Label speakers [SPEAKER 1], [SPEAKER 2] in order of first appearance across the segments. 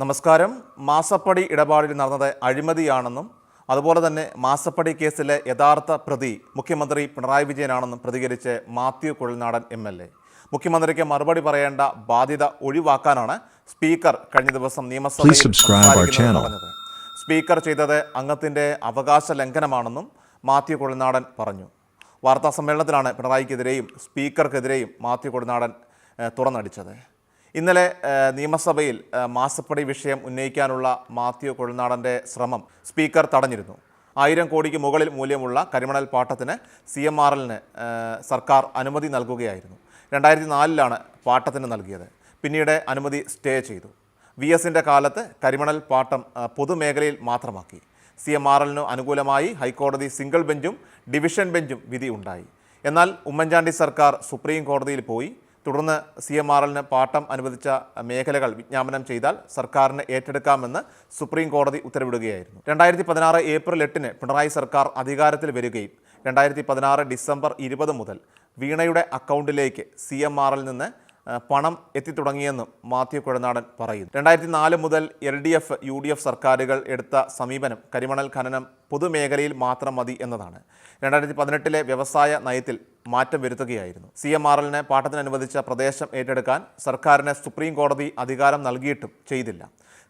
[SPEAKER 1] നമസ്കാരം. മാസപ്പടി ഇടപാടിൽ നടന്നത് അഴിമതിയാണെന്നും അതുപോലെ തന്നെ മാസപ്പടി കേസിലെ യഥാർത്ഥ പ്രതി മുഖ്യമന്ത്രി പിണറായി വിജയനാണെന്നും പ്രതികരിച്ച് Mathew Kuzhalnadan M L A. മുഖ്യമന്ത്രിക്ക് മറുപടി പറയേണ്ട ബാധ്യത ഒഴിവാക്കാനാണ് സ്പീക്കർ കഴിഞ്ഞ ദിവസം നിയമസഭയിൽ. പറഞ്ഞത്. സ്പീക്കർ ചെയ്തത് അംഗത്തിന്റെ അവകാശ ലംഘനമാണെന്നും മാത്യു കുഴൽനാടൻ പറഞ്ഞു. വാർത്താ സമ്മേളനത്തിലാണ് പിണറായിക്കെതിരെയും സ്പീക്കർക്കെതിരെയും മാത്യു കുഴൽനാടൻ തുറന്നടിച്ചത്. ഇന്നലെ നിയമസഭയിൽ മാസപ്പടി വിഷയം ഉന്നയിക്കാനുള്ള മാത്യു കുഴൽനാടന്റെ ശ്രമം സ്പീക്കർ തടഞ്ഞിരുന്നു. ആയിരം കോടിക്ക് മുകളിൽ മൂല്യമുള്ള കരിമണൽ പാട്ടത്തിന് സി എം ആർ എല്ലിന് സർക്കാർ അനുമതി നൽകുകയായിരുന്നു. രണ്ടായിരത്തി നാലിലാണ് പാട്ടത്തിന് നൽകിയത്. പിന്നീട് അനുമതി സ്റ്റേ ചെയ്തു. വി എസിന്റെ കാലത്ത് കരിമണൽ പാട്ടം പൊതുമേഖലയിൽ മാത്രമാക്കി. സി എം ആർ എല്ലിനു അനുകൂലമായി ഹൈക്കോടതി സിംഗിൾ ബെഞ്ചും ഡിവിഷൻ ബെഞ്ചും വിധി ഉണ്ടായി എന്നാൽ ഉമ്മൻചാണ്ടി സർക്കാർ സുപ്രീം കോടതിയിൽ പോയി തുടർന്ന് സി എം ആർ എല്ലിന് പാട്ടം അനുവദിച്ച മേഖലകൾ വിജ്ഞാപനം ചെയ്താൽ സർക്കാരിന് ഏറ്റെടുക്കാമെന്ന് സുപ്രീം കോടതി ഉത്തരവിടുകയായിരുന്നു. രണ്ടായിരത്തി പതിനാറ് ഏപ്രിൽ എട്ടിന് പിണറായി സർക്കാർ അധികാരത്തിൽ വരികയും രണ്ടായിരത്തി പതിനാറ് ഡിസംബർ ഇരുപത് മുതൽ വീണയുടെ അക്കൗണ്ടിലേക്ക് സി എം ആറിൽ നിന്ന് പണം എത്തിത്തുടങ്ങിയെന്നും മാത്യു കുഴനാടൻ പറയുന്നു. രണ്ടായിരത്തി നാല് മുതൽ L D F U D F സർക്കാരുകൾ എടുത്ത സമീപനം കരിമണൽ ഖനനം പൊതുമേഖലയിൽ മാത്രം മതി എന്നതാണ്. രണ്ടായിരത്തി പതിനെട്ടിലെ വ്യവസായ നയത്തിൽ മാറ്റം വരുത്തുകയായിരുന്നു. സി എം ആർ എല്ലിന് പാട്ടത്തിന് അനുവദിച്ച പ്രദേശം ഏറ്റെടുക്കാൻ സർക്കാരിന് സുപ്രീം കോടതി അധികാരം നൽകിയിട്ടും ചെയ്തില്ല.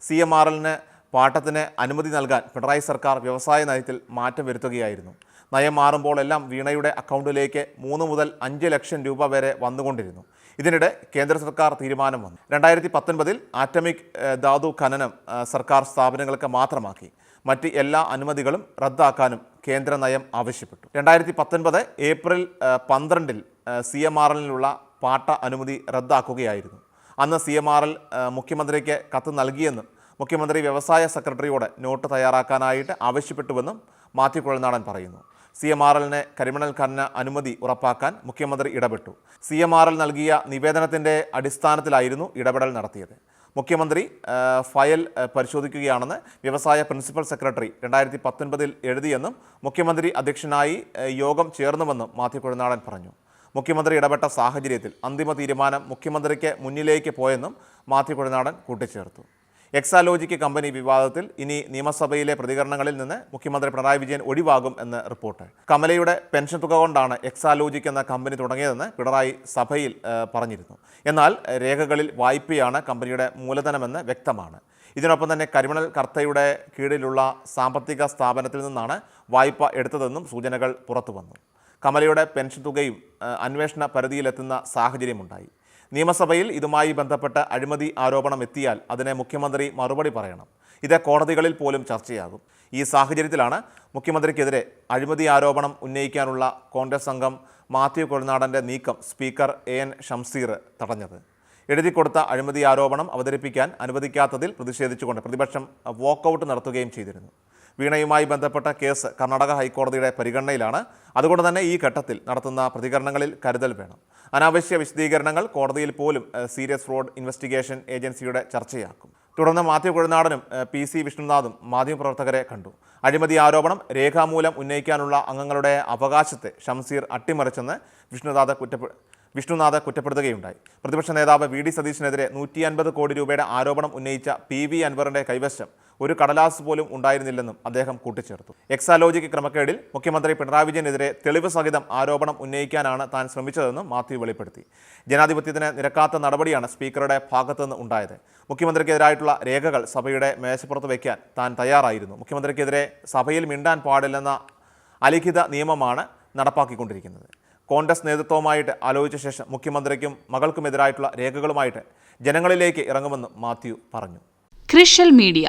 [SPEAKER 1] സി എം ആർ എല്ലിന് പാട്ടത്തിന് അനുമതി നൽകാൻ പിണറായി സർക്കാർ വ്യവസായ നയത്തിൽ മാറ്റം വരുത്തുകയായിരുന്നു. നയം മാറുമ്പോൾ എല്ലാം വീണയുടെ അക്കൗണ്ടിലേക്ക് മൂന്ന് മുതൽ അഞ്ച് ലക്ഷം രൂപ വരെ വന്നുകൊണ്ടിരുന്നു. ഇതിനിടെ കേന്ദ്ര സർക്കാർ തീരുമാനം വന്നു. രണ്ടായിരത്തി പത്തൊൻപതിൽ ആറ്റമിക് ധാതു ഖനനം സർക്കാർ സ്ഥാപനങ്ങൾക്ക് മാത്രമാക്കി. മറ്റ് എല്ലാ അനുമതികളും റദ്ദാക്കാനും കേന്ദ്ര നയം ആവശ്യപ്പെട്ടു. രണ്ടായിരത്തി പത്തൊൻപത് ഏപ്രിൽ പന്ത്രണ്ടിൽ സി എം ആർ എല്ലിനുള്ള പാട്ട അനുമതി റദ്ദാക്കുകയായിരുന്നു. അന്ന് സി എം ആർ എൽ മുഖ്യമന്ത്രിക്ക് കത്ത് നൽകിയെന്നും മുഖ്യമന്ത്രി വ്യവസായ സെക്രട്ടറിയോട് നോട്ട് തയ്യാറാക്കാനായിട്ട് ആവശ്യപ്പെട്ടുവെന്നും മാത്യു കുഴൽനാടൻ പറയുന്നു. സി എം ആർ എല്ലിന് കരിമണൽ ഖനന അനുമതി ഉറപ്പാക്കാൻ മുഖ്യമന്ത്രി ഇടപെട്ടു. സി എം ആർ എൽ നൽകിയ നിവേദനത്തിന്റെ അടിസ്ഥാനത്തിലായിരുന്നു ഇടപെടൽ നടത്തിയത്. മുഖ്യമന്ത്രി ഫയൽ പരിശോധിക്കുകയാണെന്ന് വ്യവസായ പ്രിൻസിപ്പൽ സെക്രട്ടറി രണ്ടായിരത്തി പത്തൊൻപതിൽ എഴുതിയെന്നും മുഖ്യമന്ത്രി അധ്യക്ഷനായി യോഗം ചേർന്നുവെന്നും മാത്യു കുഴനാടൻ പറഞ്ഞു. മുഖ്യമന്ത്രി ഇടപെട്ട സാഹചര്യത്തിൽ അന്തിമ തീരുമാനം മുഖ്യമന്ത്രിക്ക് മുന്നിലേക്ക് പോയെന്നും മാത്യു കുഴനാടൻ കൂട്ടിച്ചേർത്തു. എക്സാലോജിക്ക് കമ്പനി വിവാദത്തിൽ ഇനി നിയമസഭയിലെ പ്രതികരണങ്ങളിൽ നിന്ന് മുഖ്യമന്ത്രി പിണറായി വിജയൻ ഒഴിവാകും എന്ന് റിപ്പോർട്ട്. കമലയുടെ പെൻഷൻ തുക കൊണ്ടാണ് എക്സാലോജിക് എന്ന കമ്പനി തുടങ്ങിയതെന്ന് പിണറായി സഭയിൽ പറഞ്ഞിരുന്നു. എന്നാൽ രേഖകളിൽ വായ്പയാണ് കമ്പനിയുടെ മൂലധനമെന്ന് വ്യക്തമാണ്. ഇതിനൊപ്പം തന്നെ കരിമണൽ കർത്തയുടെ കീഴിലുള്ള സാമ്പത്തിക സ്ഥാപനത്തിൽ നിന്നാണ് വായ്പ എടുത്തതെന്നും സൂചനകൾ പുറത്തു വന്നു കമലയുടെ പെൻഷൻ തുകയും അന്വേഷണ പരിധിയിലെത്തുന്ന സാഹചര്യമുണ്ടായി. നിയമസഭയിൽ ഇതുമായി ബന്ധപ്പെട്ട അഴിമതി ആരോപണം എത്തിയാൽ അതിനെ മുഖ്യമന്ത്രി മറുപടി പറയണം. ഇത് കോടതികളിൽ പോലും ചർച്ചയാകും. ഈ സാഹചര്യത്തിലാണ് മുഖ്യമന്ത്രിക്കെതിരെ അഴിമതി ആരോപണം ഉന്നയിക്കാനുള്ള കോൺഗ്രസ് അംഗം മാത്യു കൊഴുനാടന്റെ നീക്കം സ്പീക്കർ എ എൻ ഷംസീർ തടഞ്ഞത്. എഴുതിക്കൊടുത്ത അഴിമതി ആരോപണം അവതരിപ്പിക്കാൻ അനുവദിക്കാത്തതിൽ പ്രതിഷേധിച്ചുകൊണ്ട് പ്രതിപക്ഷം വോക്കൗട്ട് നടത്തുകയും ചെയ്തിരുന്നു. വീണയുമായി ബന്ധപ്പെട്ട കേസ് കർണാടക ഹൈക്കോടതിയുടെ പരിഗണനയിലാണ്. അതുകൊണ്ട് തന്നെ ഈ ഘട്ടത്തിൽ നടത്തുന്ന പ്രതികരണങ്ങളിൽ കരുതൽ വേണം. അനാവശ്യ വിശദീകരണങ്ങൾ കോടതിയിൽ പോലും സീരിയസ് ഫ്രോഡ് ഇൻവെസ്റ്റിഗേഷൻ ഏജൻസിയുടെ ചർച്ചയാക്കും. തുടർന്ന് മാത്യു കൊഴുനാടനും പി സി വിഷ്ണുനാഥും മാധ്യമപ്രവർത്തകരെ കണ്ടു. അഴിമതി ആരോപണം രേഖാമൂലം ഉന്നയിക്കാനുള്ള അംഗങ്ങളുടെ അവകാശത്തെ ഷംസീർ അട്ടിമറിച്ചെന്ന് വിഷ്ണുനാഥ കുറ്റപ്പെ വിഷ്ണുനാഥ് കുറ്റപ്പെടുത്തുകയുണ്ടായി. പ്രതിപക്ഷ നേതാവ് വി ഡി സതീശിനെതിരെ നൂറ്റി അൻപത് കോടി രൂപയുടെ ആരോപണം ഉന്നയിച്ച പി വി അൻവറിന്റെ കൈവശം ഒരു കടലാസ് പോലും ഉണ്ടായിരുന്നില്ലെന്നും അദ്ദേഹം കൂട്ടിച്ചേർത്തു. എക്സാലോജിക്ക് ക്രമക്കേടിൽ മുഖ്യമന്ത്രി പിണറായി വിജയനെതിരെ തെളിവ് സഹിതം ആരോപണം ഉന്നയിക്കാനാണ് താൻ ശ്രമിച്ചതെന്നും മാത്യു വെളിപ്പെടുത്തി. ജനാധിപത്യത്തിന് നിരക്കാത്ത നടപടിയാണ് സ്പീക്കറുടെ ഭാഗത്തുനിന്ന് ഉണ്ടായത്. മുഖ്യമന്ത്രിക്കെതിരായിട്ടുള്ള രേഖകൾ സഭയുടെ മേശപ്പുറത്ത് വയ്ക്കാൻ താൻ തയ്യാറായിരുന്നു. മുഖ്യമന്ത്രിക്കെതിരെ സഭയിൽ മിണ്ടാൻ പാടില്ലെന്ന അലിഖിത നിയമമാണ് നടപ്പാക്കിക്കൊണ്ടിരിക്കുന്നത്. കോൺഗ്രസ് നേതൃത്വവുമായിട്ട് ആലോചിച്ച ശേഷം മുഖ്യമന്ത്രിക്കും മകൾക്കുമെതിരായിട്ടുള്ള രേഖകളുമായിട്ട് ജനങ്ങളിലേക്ക് ഇറങ്ങുമെന്ന് മാത്യു പറഞ്ഞു.
[SPEAKER 2] ക്രിഷ്യൽ മീഡിയ